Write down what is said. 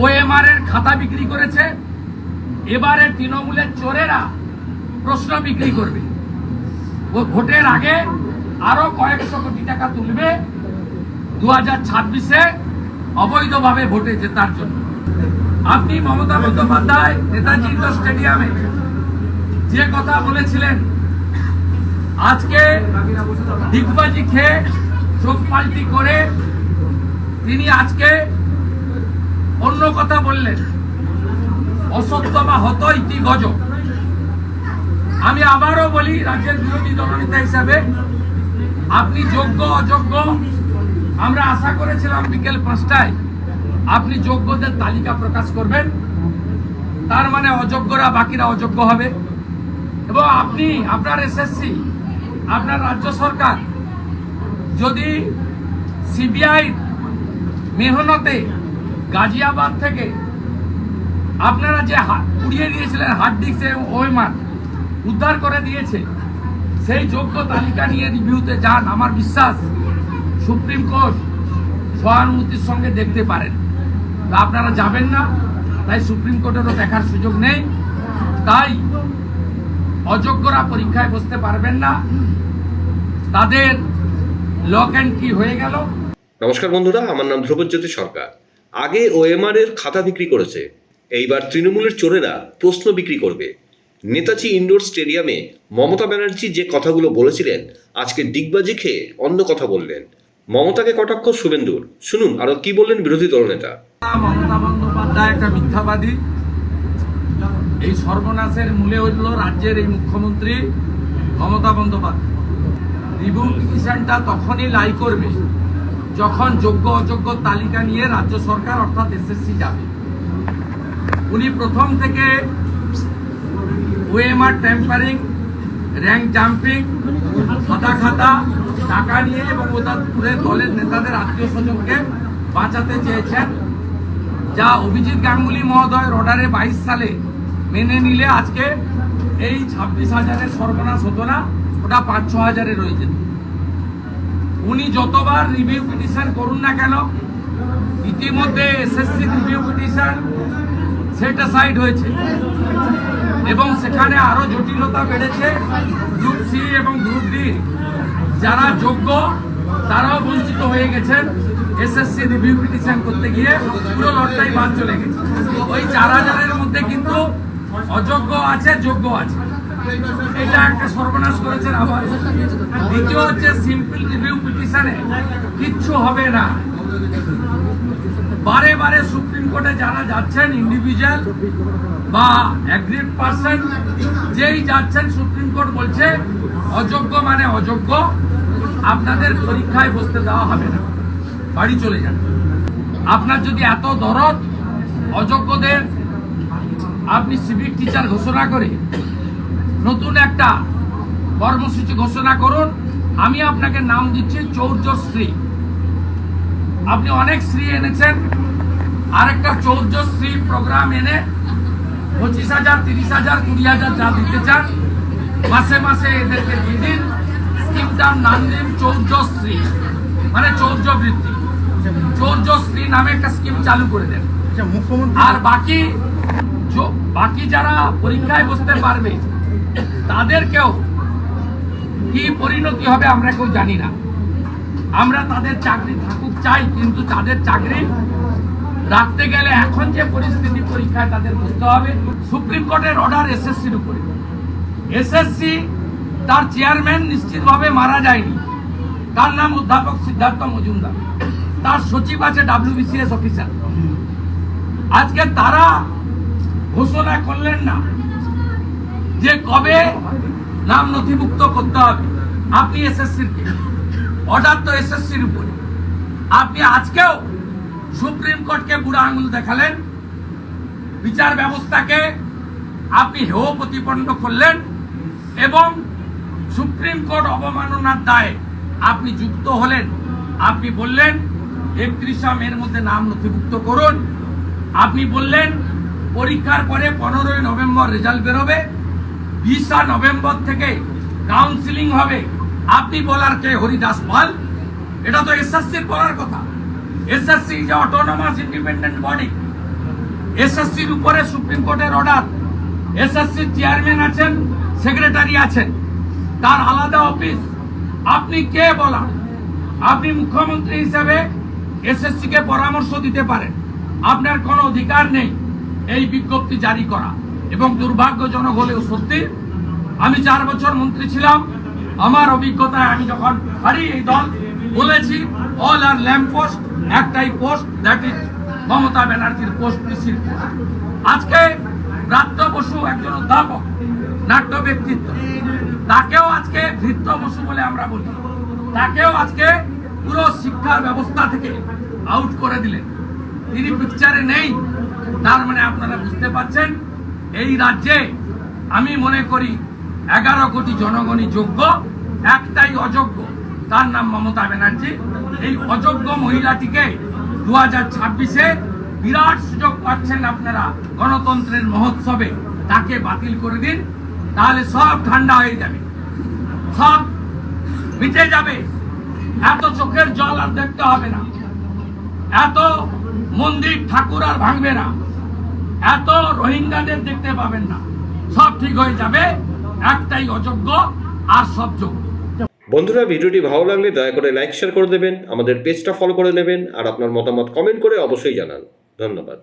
OMR এর খাতা বিক্রি করেছে, এবারে তৃণমূলের চোরেরা প্রশ্ন বিক্রি করবে। ও ভোটের আগে আরও কয়েকশো কোটি টাকা তুলবে দু হাজার ছাব্বিশে অবৈধভাবে ভোটে জেতার জন্য। আপনি মমতা বন্দ্যোপাধ্যায়, নেতাজি ইন্ডোর স্টেডিয়ামে যে কথা বলেছিলেন, আজকে ডিগবাজি খেয়ে চোখ পাল্টি করে তিনি আজকে অন্য কথা বললেন। অসত্য বা হত ইতি গজ আমি আবারও বলি, রাজ্যের বিরোধী দলনেতা হিসাবে, আপনি যোগ্য, অযোগ্য, আমরা আশা করেছিলাম বিকেল পাঁচটায় আপনি যোগ্যদের তালিকা প্রকাশ করবেন। তার মানে অযোগ্যরা বাকিরা অযোগ্য হবে। এবং আপনি, আপনার এসএসসি আপনার রাজ্য সরকার যদি সিবিআই মেহনতে গাজিয়াবাদ থেকে আপনারা যে পুড়িয়ে দিয়েছিলেন হার্ড ডিস্ক এবং ওয়েমার উদ্ধার করে দিয়েছে, সেই যোগ্য তালিকা নিয়ে রিভিউতে যান। আমার বিশ্বাস সুপ্রিম কোর্ট সহানুভূতির সঙ্গে দেখতে পারেন। তা আপনারা যাবেন না, তাই সুপ্রিম কোর্টেরও দেখার সুযোগ নেই। তাই অযোগ্যরা পরীক্ষায় বসতে পারবেন না। তাদের লক অ্যান্ড কি হয়ে গেল। নমস্কার বন্ধুরা, আমার নাম ধ্রুবজ্যোতি সরকার। আগে ওএমআর এর খাতা বিক্রি করেছে। এইবার তৃণমূলের চোরেরা প্রশ্ন বিক্রি করবে। নেতাজি ইনডোর স্টেডিয়ামে মমতা ব্যানার্জি যে কথাগুলো বলেছিলেন, আজকে ডিগবাজি খেয়ে অন্য কথা বললেন। মমতাকে কটাক্ষ শুভেন্দুর। শুনুন, আরও কি বললেন বিরোধী দলনেতা? মমতা বন্দ্যোপাধ্যায় একটা মিথ্যাবাদী। এই সর্বনাশের মূলে হইল রাজ্যের এই মুখ্যমন্ত্রী মমতা বন্দ্যোপাধ্যায়। রিভিউ পিটিশনটা তখনই লাই করবে। যখন যোগ্য অযোগ্য তালিকা নিয়ে রাজ্য সরকার, অর্থাৎ এসএসসি যাবে। উনি প্রথম থেকে ওএমআর টেম্পারিং র্যাঙ্ক জাম্পিং খাতা খাতা, টাকা নিয়ে এবং ওদের দলের নেতাদের আত্মীয় স্বজনকে বাঁচাতে চেয়েছেন। যা অভিজিৎ গাঙ্গুলি মহোদয়ের অর্ডারে বাইশ সালে মেনে নিলে আজকে এই ছাব্বিশ হাজারের সর্বনাশ হতো না, ওটা পাঁচ ছ হাজারে রয়ে যেত উনি যতবার রিভিউ পিটিশন করুন না কেন, ইতিমধ্যে এসএসসি রিভিউ পিটিশন সেটা সাইড হয়েছে। এবং সেখানে আরও জটিলতা বেড়েছে গ্রুপ সি এবং গ্রুপ ডি যারা যোগ্য, তারাও বঞ্চিত হয়ে গেছেন এসএসসি রিভিউ পিটিশন করতে গিয়ে, পুরো লটটাই বাদ চলে গেছে। ওই চার হাজারের মধ্যে কিন্তু অযোগ্য আছে, যোগ্য আছে। এটা একটা সর্বনাশ করেছেন আবার দ্বিতীয় হচ্ছে সিম্পল রিভিউ পিটিশনে কিচ্ছু হবে না। বারে বারে সুপ্রিম কোর্টে যারা যাচ্ছেন ইন্ডিভিজুয়াল বা অ্যাগ্রিড পার্সন যেই যাচ্ছেন সুপ্রিম কোর্ট বলছে, অযোগ্য মানে অযোগ্য, আপনাদের পরীক্ষায় বসতে দেওয়া হবে না। বাড়ি চলে যান। আপনার যদি এত দরদ অযোগ্যদের, আপনি সিভিক টিচার ঘোষণা করে নতুন একটা কর্মসূচি ঘোষণা করুন। আমি আপনাকে নাম দিচ্ছি চৌর্যশ্রী। আপনি অনেক শ্রী এনেছেন। আরেকটা চৌর্যশ্রী প্রোগ্রাম এনে পঁচিশ হাজার তিরিশ হাজার কুড়ি হাজার যা দিতে চান মাসে মাসে এদেরকে দিয়ে দিন। স্কিমটার নাম দিন চৌর্যশ্রী। মানে চৌর্য বৃত্তি চৌর্যশ্রী নামে একটা স্কিম চালু করে দেন। আচ্ছা আর বাকি বাকি যারা পরীক্ষায় বসতে পারবে তাদেরকেও কি পরিণতি হবে আমরা কেউ জানি না। আমরা তাদের চাকরি থাকুক চাই, কিন্তু তাদের চাকরি রাখতে গেলে এখন যে পরিস্থিতি পরীক্ষায় তাদের বুঝতে হবে। সুপ্রিম কোর্টের অর্ডার এসএসসির উপরে। এসএসসি তার চেয়ারম্যান নিশ্চিতভাবে মারা যায়নি। তার নাম অধ্যাপক সিদ্ধার্থ মজুমদার। তার সচিব আছে ডাব্লিউবিসিএস অফিসার আজকে তারা ঘোষণা করলেন না যে কবে নাম নথিভুক্ত করতে হবে? আপনি এসএসসির অর্ডার তো এসএসসির উপরে। আপনি আজকেও সুপ্রিম কোর্টকে বুড়া আঙুল দেখালেন। বিচার ব্যবস্থাকে আপনি হেয় প্রতিপন্ন করলেন এবং সুপ্রিম কোর্ট অবমাননার দায়ে আপনি যুক্ত হলেন। আপনি বললেন, একত্রিশা মের মধ্যে নাম নথিভুক্ত করুন। আপনি বললেন, পরীক্ষার পরে পনেরোই নভেম্বর রেজাল্ট বেরোবে। বিশা নভেম্বর থেকে কাউন্সিলিং হবে। আপনি বলার কে? হরিদাস পাল। এটা তো এসএসসির বলার কথা। এসএসসি যে অটোনমাস ইন্ডিপেন্ডেন্ট বডি এসএসসির উপরে সুপ্রিম কোর্টের অর্ডার এসএসসির চেয়ারম্যান আছেন সেক্রেটারি আছেন। তার আলাদা অফিস আপনি কে বলা আপনি মুখ্যমন্ত্রী হিসেবে এসএসসি কে পরামর্শ দিতে পারেন। আপনার কোনো অধিকার নেই। এই বিজ্ঞপ্তি জারি করা। এবং দুর্ভাগ্যজনক হলেও সত্যি, আমি চার বছর মন্ত্রী ছিলাম। আমার অভিজ্ঞতায় আমি যখন হারি এই দল, বলেছি অল আর ল্যাম্প পোস্ট একটাই পোস্ট দ্যাট ইজ মমতা ব্যানার্জির পোস্ট পিসির পোস্ট আজকে ব্রাত্য বসু একজন অধ্যাপক, নাট্য ব্যক্তিত্ব। তাকেও আজকে ধৃত্য বসু বলে আমরা বলি। তাকেও আজকে পুরো শিক্ষার ব্যবস্থা থেকে আউট করে দিলেন। তিনি পিকচারে নেই, তার মানে আপনারা বুঝতে পারছেন এই রাজ্যে আমি মনে করি এগারো কোটি জনগণই যোগ্য, একটাই অযোগ্য, তার নাম মমতা ব্যানার্জি। এই অযোগ্য মহিলাটিকে দু হাজার ছাব্বিশে বিরাট সুযোগ পাচ্ছেন আপনারা গণতন্ত্রের মহোৎসবে। তাকে বাতিল করে দিন, তাহলে সব ঠান্ডা হয়ে যাবে। সব মিটে যাবে। এত চোখের জল আর দেখতে হবে না। এত মন্দির ঠাকুর আর ভাঙবে না। এত রোহিঙ্গাদের দেখতে পাবেন না। সব ঠিক হয়ে যাবে, একটাই অযোগ্য আর সব যোগ্য। বন্ধুরা, ভিডিওটি ভালো লাগলে দয়া করে লাইক শেয়ার করে দেবেন, আমাদের পেজটা ফলো করে নেবেন আর আপনার মতামত কমেন্ট করে অবশ্যই জানান। ধন্যবাদ।